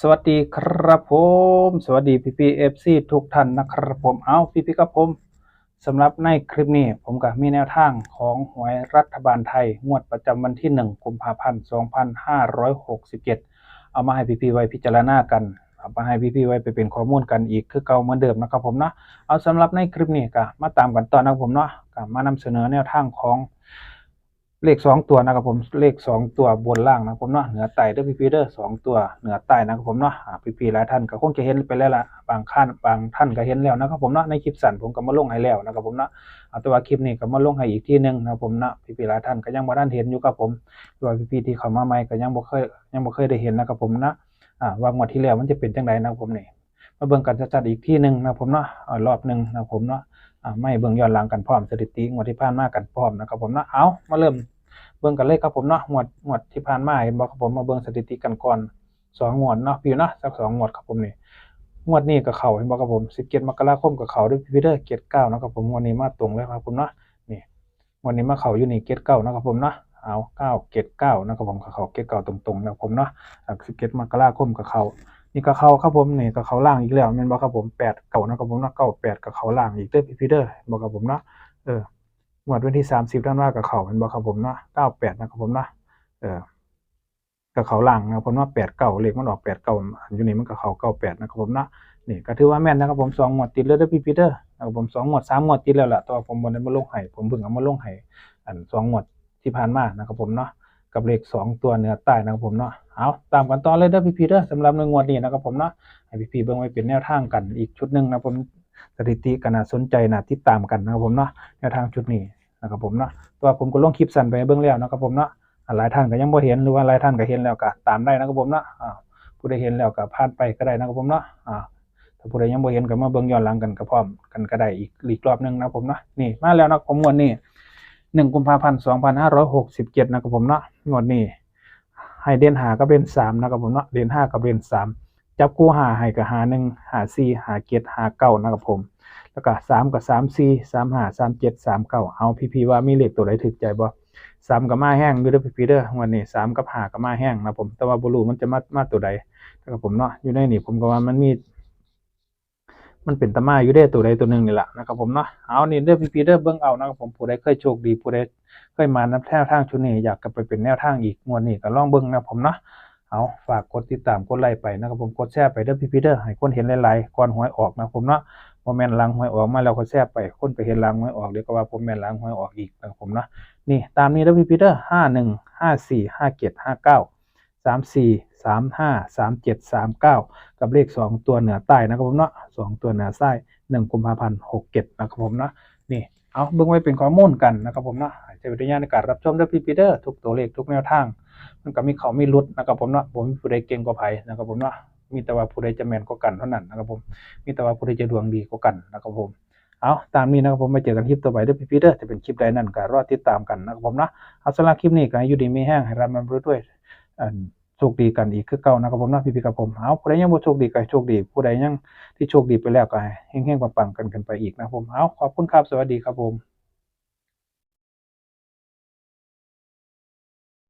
สวัสดีครับผม สวัสดีพี่พีเอฟซีทุกท่านนะครับผมเอาพี่พี่ครับผมสำหรับในคลิปนี้ผมก็มีแนวทางของหวยรัฐบาลไทย งวดประจำวันที่1กุมภาพันธ์2567 เอามาให้พี่พี่ไว้พิจารณากันเอามาให้พี่พี่ไว้ไปเป็นข้อมูลกันอีกคือเก่าเหมือนเดิมนะครับผมเนาะเอาสำหรับในคลิปนี้ก็มาตามกันต่อนะครับผมเนาะก็มานำเสนอแนวทางของ เลขสองตัวนะครับผมเลขสองตัวบนล่างนะครับผมเนาะเหนือไต่เด้อพี่พีเด้อสองตัวเหนือไตนะครับผมเนาะพี่พีหลายท่านก็คงจะเห็นไปแล้วล่ะบางท่านบางท่านก็เห็นแล้วนะครับผมเนาะในคลิปสั้นผมก็มาลงให้แล้วนะครับผมเนาะเอาแต่ว่าคลิปนี้ก็มาลงให้อีกที่หนึงนะครับผมเนาะพี่พีหลายท่านก็ยังบ่ทันเห็นอยู่ครับผมตัวพี่พีที่เข้ามาใหม่ก็ยังบ่เคยยังบ่เคยได้เห็นนะครับผมนะอ่าว่างวดที่แล้วมันจะเป็นจังไดนะครับผมนี่มาเบิ่งกันชัดๆอีกที่หนึงนะครับผมเนาะรอบหนึ่งนะครับผมเนาะไม่เบิ่งย้อนหลังกันพร้อมสถิติงวดที่ผ่านมากันพร้อมนะครับผมนะเอามาเริ่ม บิ่งกันเลยครับผมเนาะงวดงวดที่ผ่านมาเห็นบอกครับผมมาเบิ่งสถิติกันก่อนสองงวดเนาะพี่เนาะสักสองงวดครับผมนี่งวดนี้ก็เขาเห็นบอกครับผม17มกราคมก็เขาด้วยพี่เด้อเกตเก้านะครับผมงวดนี้มาตรงเลยครับผมเนาะนี่งวดนี้มาเขาอยู่นี่เกตเก้านะครับผมเนาะเอาเก้าเกตเก้านะครับผมก็เขาเกตเก้าตรงๆนะครับผมเนาะ17มกราคมก็เขานี่ก็เขาครับผมนี่ก็เขาล่างอีกแล้วแม่นบ่ครับผม8เก้านะครับผมเนาะเก้าแปดก็เขาล่างอีกเด้อพี่เด้อบอกครับผมเนาะเออ งวดวันที่สามสิบท่านว่ากับเขาเป็นบ่ครับผมเนาะเก้าแปดนะครับผมเนาะเออกับเขาหลังนะผมว่าแปดเก้าเลขมันออกแปดเก้าอยู่นี่มันกับเขาเก้าแปดนะครับผมเนาะนี่ก็ถือว่าแม่นนะครับผมสองงวดติดเลยเด้อพี่พีเตอร์นะครับผมสองงวดสามงวดติดแล้วล่ะตัวผมบนนั้นมาลงให้ผมเพิ่งเอามาลงให้อันสองงวดที่ผ่านมานะครับผมเนาะกับเลขสองตัวเหนือใต้นะครับผมเนาะเอาตามกันต่อเลยเด้อพี่พีเตอร์สำหรับในงวดนี้นะครับผมเนาะให้พี่พีเบิ่งไว้เป็นแนวทางกันอีกชุดหนึ่งนะครับผม สถิติก็น่าสนใจน่าติดตามกันนะครับผมเนาะแนวทางชุดนี้นะครับผมเนาะตัวผมก็ลงคลิปสั้นไปเบิ่งแล้วนะครับผมเนาะหลายท่านก็ยังบ่เห็นหรือว่าหลายท่านก็เห็นแล้วก็ตามได้นะครับผมเนาะผู้ใดเห็นแล้วก็ผ่านไปก็ได้นะครับผมเนาะอ่าถ้าผู้ใดยังบ่เห็นก็มาเบิ่งย้อนหลังกันก็พร้อมกันก็ได้อีกอีกรอบหนึงนะครับผมเนาะนี่มาแล้วนะผมงวดนี้1กุมภาพันธ์2567นะครับผมเนาะงวดนี้ให้เด่นหากับเด่นสามนะครับผมเนาะเด่นห้ากับเด่นสาม จับคู่หาให้กับหาหนึ่งหาสี่หาเจ็ดหาเก้านะครับผม แล้วก็สามกับสามสี่สามหาสามเจ็ดสามเก้าเอาพี่พีว่ามีเลขตัวไหนถึกใจบ่สามกับมาแห้งอยู่เด้อพี่พีเด้อวันนี้สามกับหากับมาแห้งนะผม แต่ว่าบ่รู้มันจะมามาตัวใดนะครับผมเนาะอยู่ในนี่ผมก็ว่ามันมี มันเป็นตะมาอยู่ได้ตัวใดตัวหนึ่งนี่แหละนะครับผมเนาะเอานี่เด้อพี่พีเด้อเบิ่งเอานะครับผมผู้ใดเคยโชคดีผู้ใดเคยมานับแนวทางชุดนี้อยากกลับไปเป็นแนวทางอีกงวดนี้ก็ลองเบิ่งนะครับผมเนาะ เอาฝากกดติดตามกดไลค์ไปนะครับผมกดแชร์ไปเด้อพี่พีเด้อให้คนเห็นหลายๆก่อนหวยออกนะครับผมเนาะพอแม่นล้างหวยออกมาแล้วก็แซ่บไปคนไปเห็นล้างหวยออกเดี๋ยวก็ว่าผมแมนล้างหวยออกอีกนะครับผมเนาะนี่ตามนี้แล้วพี่พีเตอร์ห้าหนึ่งห้าสี่ห้าเจ็ดห้าเก้าสามสี่สามห้าสามเจ็ดสามเก้ากับเลขสองตัวเหนือใต้นะครับผมเนาะสองตัวเหนือใต้หนึ่งกุมภาพันธ์หกเจ็ดนะครับผมเนาะนี่เอาเบิ่งไว้เป็นข้อมูลกันนะครับผมเนาะใช้วิทยาในการรับชมด้วยพี่พีเตอร์ทุกตัวเลขทุกแนวทาง มันก็มีเขาไมีรุดนะครับผมเนาะผมมีผู้ใดเก่งกว่าไผนะครับผมเนาะมีแต่ว่าผู้ใดจะแมนกว่ากันเท่านั้นนะครับผมมีแต่ว่าผู้ที่จะดวงดีกว่ากันนะครับผมเอาตามนี้นะครับผมมาเจอกันคลิปต่อไปด้วยพี่พีเดอร์จะเป็นคลิปใดนั่นก็รอติดตามกันนะครับผมนะเอาสำหรับคลิปนี้ก็อยู่ดีไม่แห้งให้รับมันรู้ด้วยโชคดีกันอีกคือเก่านะครับผมนะพี่พีกับผมเอาผู้ใดยังบ่โชคดีก็โชคดีผู้ใดยังที่โชคดีไปแล้วก็ให้งๆปังๆกันกันไปอีกนะครับผมเอาขอบคุณครับสวัสดีครับผม